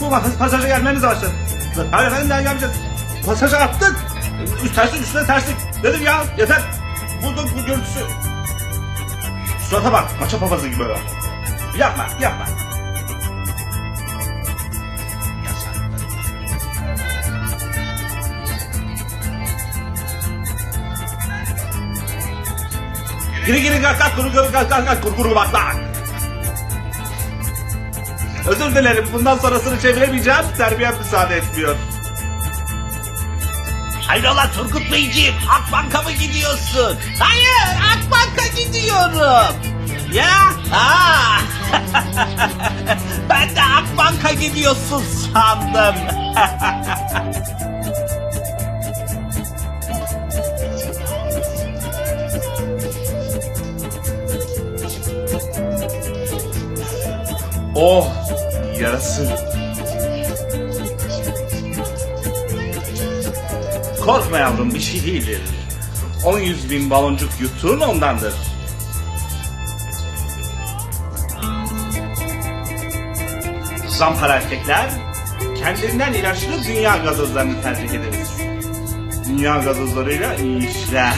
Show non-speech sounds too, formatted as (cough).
Bu pasaja gelmeniz başladı. Hayır efendim ben gelmeyeceğiz. Pasaja attık. Üst terslik üstüne terslik. Dedim ya yeter. Bulduk bu görüntüsü. Surata bak maça papazı gibi öyle. Yapma yapma. Giri giri kalk kalk kuru kuru kalk kalk kalk kuru kuru bak bak. Özür dilerim bundan sonrasını çeviremeyeceğim. Terbiyem müsaade etmiyor. Hayrola Turgut Beyciğim Akbank'a mı gidiyorsun? Hayır Akbank'a gidiyorum. Ya? Ha. (laughs) ben de Akbank'a gidiyorsun sandım. (laughs) Oh yarası. Korkma yavrum bir şey değildir. 10 yüz bin baloncuk yuttuğun ondandır. Zampara erkekler kendilerinden ilaçlı dünya gazozlarını tercih ederiz. Dünya gazozlarıyla iyi işler.